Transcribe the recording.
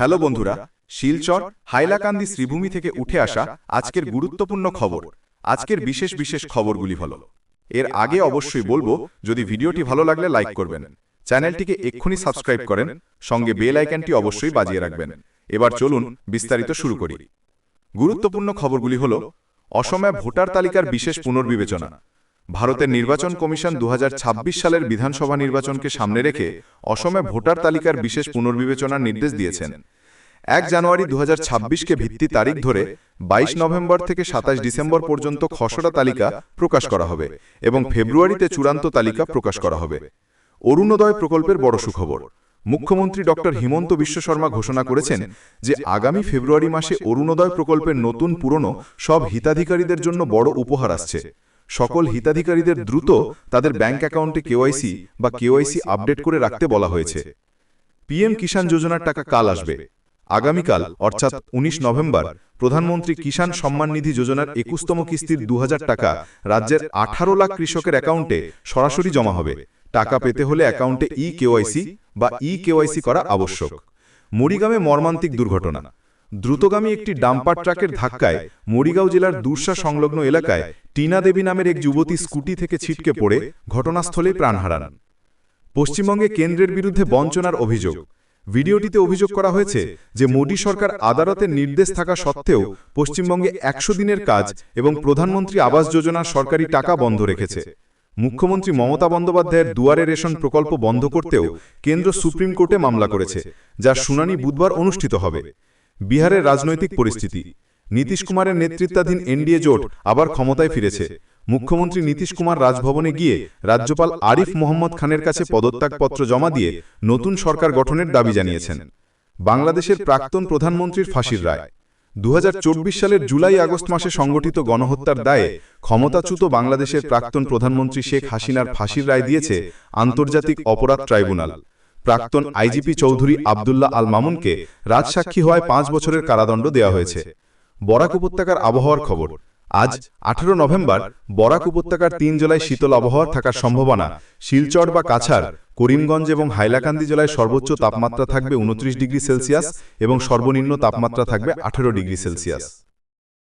Hello বন্ধুরা, শিলচর হাইলাকান্দি শ্রীভূমি থেকে উঠে আসা আজকের গুরুত্বপূর্ণ খবর। আজকের বিশেষ বিশেষ খবরগুলি হল, এর আগে অবশ্যই বলব, যদি ভিডিওটি ভালো লাগলে লাইক করবেন। চ্যানেলটিকে এক্ষুনি সাবস্ক্রাইব করেন, সঙ্গে বেল আইকনটি অবশ্যই বাজিয়ে রাখবেন। এবার চলুন বিস্তারিত শুরু করি। গুরুত্বপূর্ণ খবরগুলি হল, অসমে ভোটার তালিকার বিশেষ পুনর্বিবেচনা। ভারতের নির্বাচন কমিশন দু হাজার ছাব্বিশ সালের বিধানসভা নির্বাচনকে সামনে রেখে অসমে ভোটার তালিকার বিশেষ পুনর্বিবেচনার নির্দেশ দিয়েছেন। এক জানুয়ারি দু কে ভিত্তি তারিখ ধরে ২২ নভেম্বর থেকে সাতাশ ডিসেম্বর পর্যন্ত খসড়া তালিকা প্রকাশ করা হবে এবং ফেব্রুয়ারিতে চূড়ান্ত তালিকা প্রকাশ করা হবে। অরুণোদয় প্রকল্পের বড় সুখবর। মুখ্যমন্ত্রী ডক্টর হিমন্ত বিশ্ব শর্মা ঘোষণা করেছেন যে আগামী ফেব্রুয়ারি মাসে অরুণোদয় প্রকল্পের নতুন পুরনো সব হিতাধিকারীদের জন্য বড় উপহার আসছে সকল হিতাধিকারীদের দ্রুত তাদের ব্যাংক অ্যাকাউন্টে কেওয়াইসি বা কেওয়াইসি আপডেট করে রাখতে বলা হয়েছে। পিএম কিষাণ যোজনার টাকা কাল আসবে। আগামীকাল অর্থাৎ ১৯ নভেম্বর প্রধানমন্ত্রী কিষাণ সম্মান নিধি যোজনার একুশতম কিস্তির দু হাজার টাকা রাজ্যের আঠারো লাখ কৃষকের অ্যাকাউন্টে সরাসরি জমা হবে। টাকা পেতে হলে অ্যাকাউন্টে ই কেওয়াইসি বা ই কেওয়াইসি করা আবশ্যক। মরিগামে মর্মান্তিক দুর্ঘটনা। দ্রুতগামী একটি ডাম্পার ট্রাকের ধাক্কায় মরিগাঁও জেলার দুর্সা সংলগ্ন এলাকায় টিনা দেবী নামের এক যুবতী স্কুটি থেকে ছিটকে পড়ে ঘটনাস্থলেই প্রাণ হারান। পশ্চিমবঙ্গে কেন্দ্রের বিরুদ্ধে বঞ্চনার অভিযোগ। ভিডিওটিতে অভিযোগ করা হয়েছে যে মোদী সরকার আদালতের নির্দেশ থাকা সত্ত্বেও পশ্চিমবঙ্গে একশো দিনের কাজ এবং প্রধানমন্ত্রী আবাস যোজনার সরকারি টাকা বন্ধ রেখেছে। মুখ্যমন্ত্রী মমতা বন্দ্যোপাধ্যায়ের দুয়ারে রেশন প্রকল্প বন্ধ করতেও কেন্দ্র সুপ্রিম কোর্টে মামলা করেছে যার শুনানি বুধবার অনুষ্ঠিত হবে। বিহারের রাজনৈতিক পরিস্থিতি। নীতিশ কুমারের নেতৃত্বাধীন এনডিএ জোট আবার ক্ষমতায় ফিরেছে। মুখ্যমন্ত্রী নীতিশ কুমার রাজভবনে গিয়ে রাজ্যপাল আরিফ মোহাম্মদ খানের কাছে পদত্যাগপত্র জমা দিয়ে নতুন সরকার গঠনের দাবি জানিয়েছেন। বাংলাদেশের প্রাক্তন প্রধানমন্ত্রীর ফাঁসির রায়। দু হাজার চব্বিশ সালের জুলাই আগস্ট মাসে সংগঠিত গণহত্যার দায়ে ক্ষমতাচ্যুত বাংলাদেশের প্রাক্তন প্রধানমন্ত্রী শেখ হাসিনার ফাঁসির রায় দিয়েছে আন্তর্জাতিক অপরাধ ট্রাইব্যুনাল। প্রাক্তন আইজিপি চৌধুরী আবদুল্লাহ আল মামুনকে রাজসাক্ষী হওয়ায় পাঁচ বছরের কারাদণ্ড দেওয়া হয়েছে। বরাক উপত্যকার আবহাওয়ার খবর। আজ আঠেরো নভেম্বর বরাক উপত্যকার তিন জেলায় শীতল আবহাওয়ার থাকার সম্ভাবনা। শিলচর বা কাছাড় করিমগঞ্জ এবং হাইলাকান্দি জেলায় সর্বোচ্চ তাপমাত্রা থাকবে উনত্রিশ ডিগ্রি সেলসিয়াস এবং সর্বনিম্ন তাপমাত্রা থাকবে আঠেরো ডিগ্রি সেলসিয়াস।